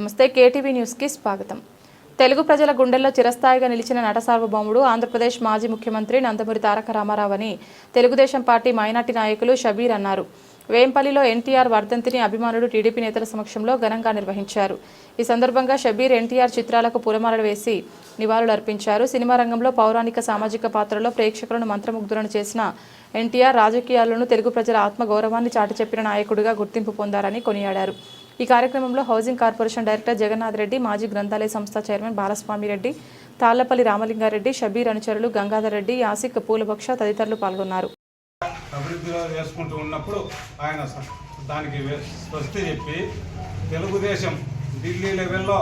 నమస్తే కేటీవీ న్యూస్కి స్వాగతం. తెలుగు ప్రజల గుండెల్లో చిరస్థాయిగా నిలిచిన నట సార్వభౌముడు ఆంధ్రప్రదేశ్ మాజీ ముఖ్యమంత్రి నందమూరి తారక రామారావు అని తెలుగుదేశం పార్టీ మైనార్టీ నాయకులు షబీర్ అన్నారు. వేంపల్లిలో ఎన్టీఆర్ వర్ధంతిని అభిమానులు టీడీపీ నేతల సమక్షంలో ఘనంగా నిర్వహించారు. ఈ సందర్భంగా షబీర్ ఎన్టీఆర్ చిత్రాలకు పూలమాలలు వేసి నివాళులర్పించారు. సినిమా రంగంలో పౌరాణిక సామాజిక పాత్రలో ప్రేక్షకులను మంత్రముగ్ధులను చేసిన ఎన్టీఆర్ రాజకీయాల్లోనూ తెలుగు ప్రజల ఆత్మ గౌరవాన్ని చాటి చెప్పిన నాయకుడిగా గుర్తింపు పొందారని కొనియాడారు. ఈ కార్యక్రమంలో housing corporation director Jagannath Reddy మాజీ గ్రంథాలయ సంస్థ చైర్మన్ బాలస్వామి రెడ్డి తాళ్ళపల్లి రామలింగారెడ్డి షబీర్ అనుచరులు గంగాధర్ రెడ్డి యాసిక్ పూలభక్ష తదితరులు పాల్గొన్నారు. అభివృద్ధిలో వేసుకుంటూ ఉన్నప్పుడు ఆయన దానికి స్వస్తి చెప్పి తెలుగుదేశం ఢిల్లీ లెవెల్లో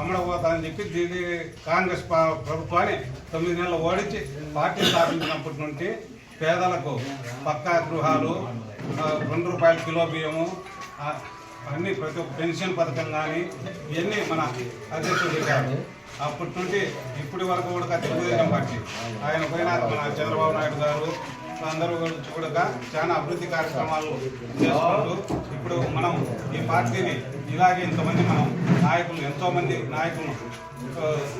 అమ్మడబోతానని చెప్పి ఢిల్లీ కాంగ్రెస్ ప్రభుత్వాన్ని తొమ్మిది నెలలు ఓడించి పార్టీ స్థాపించినప్పటి నుండి పేదలకు పక్కా గృహాలు రెండు రూపాయల కిలో బియ్యము అన్ని ప్రతి ఒక్క పెన్షన్ పథకం కానీ ఇవన్నీ మన అధ్యక్షుడు చెప్పారు అప్పటి నుండి ఇప్పటి వరకు కూడా తెలుగుదేశం పార్టీ ఆయన పోయినాక మన చంద్రబాబు నాయుడు గారు అందరూ కూడా చాలా అభివృద్ధి కార్యక్రమాలు చేసుకుంటూ ఇప్పుడు మనం ఈ పార్టీని ఇలాగే ఇంతమంది మనం నాయకులు ఎంతోమంది నాయకులను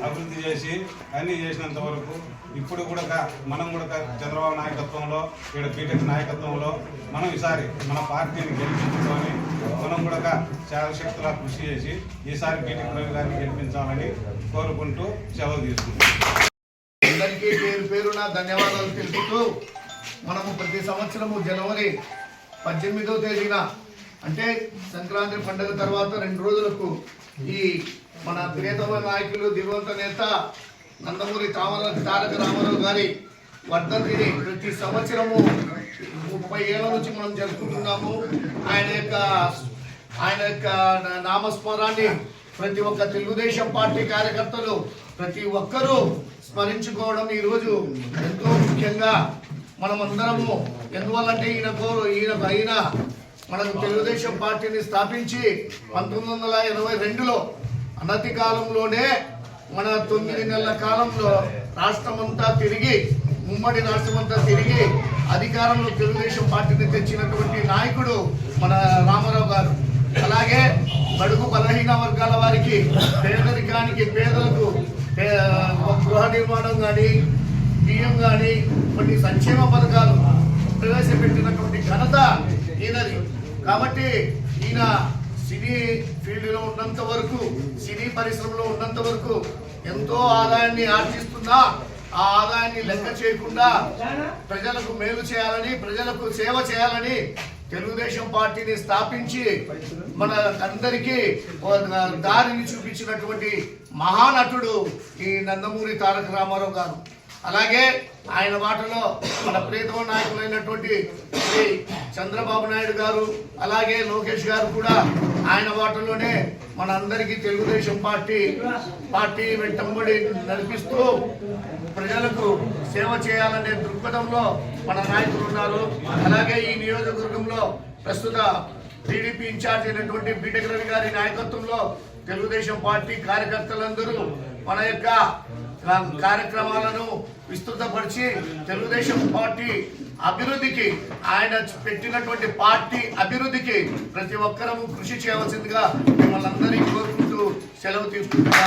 అభివృద్ధి చేసి అన్నీ చేసినంత వరకు ఇప్పుడు కూడా మనం కూడా చంద్రబాబు నాయకత్వంలో ఇక్కడ బీటెక్ నాయకత్వంలో మనం ఈసారి మన పార్టీని గెలిపించుకొని మనం కూడా చాలా శక్తులా కృషి చేసి ఈసారి బీటెక్ రవి గారిని గెలిపించాలని కోరుకుంటూ సెలవు తీసుకుంటాం అందరికీ పేరు పేరున ధన్యవాదాలు తెలుపుతూ మనము ప్రతి సంవత్సరము జనవరి పద్దెనిమిదో తేదీన అంటే సంక్రాంతి పండుగ తర్వాత రెండు రోజులకు ఈ మన ప్రియతమ నాయకులు దివంత నేత నందమూరి తామర తారక రామారావు గారి వర్ధంతిని ప్రతి సంవత్సరము ముప్పై ఏళ్ళ నుంచి మనం జరుపుకుంటున్నాము. ఆయన యొక్క ఆయన యొక్క నామస్మరాన్ని ప్రతి ఒక్క తెలుగుదేశం పార్టీ కార్యకర్తలు ప్రతి ఒక్కరూ స్మరించుకోవడం ఈరోజు ఎంతో ముఖ్యంగా మనమందరము. ఎందువల్లంటే ఈయన కోరు ఈయన అయిన మనకు తెలుగుదేశం పార్టీని స్థాపించి పంతొమ్మిది వందల ఎనభై రెండులో అనతి కాలంలోనే మన తొమ్మిది నెలల కాలంలో రాష్ట్రమంతా తిరిగి ఉమ్మడి రాష్ట్రమంతా తిరిగి అధికారంలో తెలుగుదేశం పార్టీని తెచ్చినటువంటి నాయకుడు మన రామారావు గారు. అలాగే బడుగు బలహీన వర్గాల వారికి పేదరికానికి పేదలకు గృహ నిర్మాణం కానీ బియ్యం కానీ కొన్ని సంక్షేమ పథకాలు ప్రవేశపెట్టినటువంటి ఘనత ఈయనది కాబట్టి ఈయన సినీ ఫీల్డ్లో ఉన్నంత వరకు సినీ పరిశ్రమలో ఉన్నంత వరకు ఎంతో ఆదాయాన్ని ఆర్జిస్తున్నా ఆ ఆదాయాన్ని లెక్క చేయకుండా ప్రజలకు మేలు చేయాలని ప్రజలకు సేవ చేయాలని తెలుగుదేశం పార్టీని స్థాపించి మన అందరికీ ఒక దారిని చూపించినటువంటి మహానటుడు ఈ నందమూరి తారక రామారావు గారు. అలాగే ఆయన మాటలో మన ప్రీతమ నాయకులైనటువంటి శ్రీ చంద్రబాబు నాయుడు గారు అలాగే లోకేష్ గారు కూడా ఆయన మాటలోనే మన అందరికీ తెలుగుదేశం పార్టీ పార్టీ వెంటంబడి నడిపిస్తూ ప్రజలకు సేవ చేయాలనే దృక్పథంలో మన నాయకులు ఉన్నారు. అలాగే ఈ నియోజకవర్గంలో ప్రస్తుత టీడీపీ ఇన్ఛార్జ్ అయినటువంటి బీటెక్ రవి గారి నాయకత్వంలో తెలుగుదేశం పార్టీ కార్యకర్తలందరూ మన యొక్క కార్యక్రమాలను విస్తృతపరిచి తెలుగుదేశం పార్టీ అభివృద్ధికి ఆయన పెట్టినటువంటి పార్టీ అభివృద్ధికి ప్రతి ఒక్కరము కృషి చేయవలసిందిగా మిమ్మల్ని అందరినీ కోరుకుంటూ సెలవు తీసుకుంటున్నా.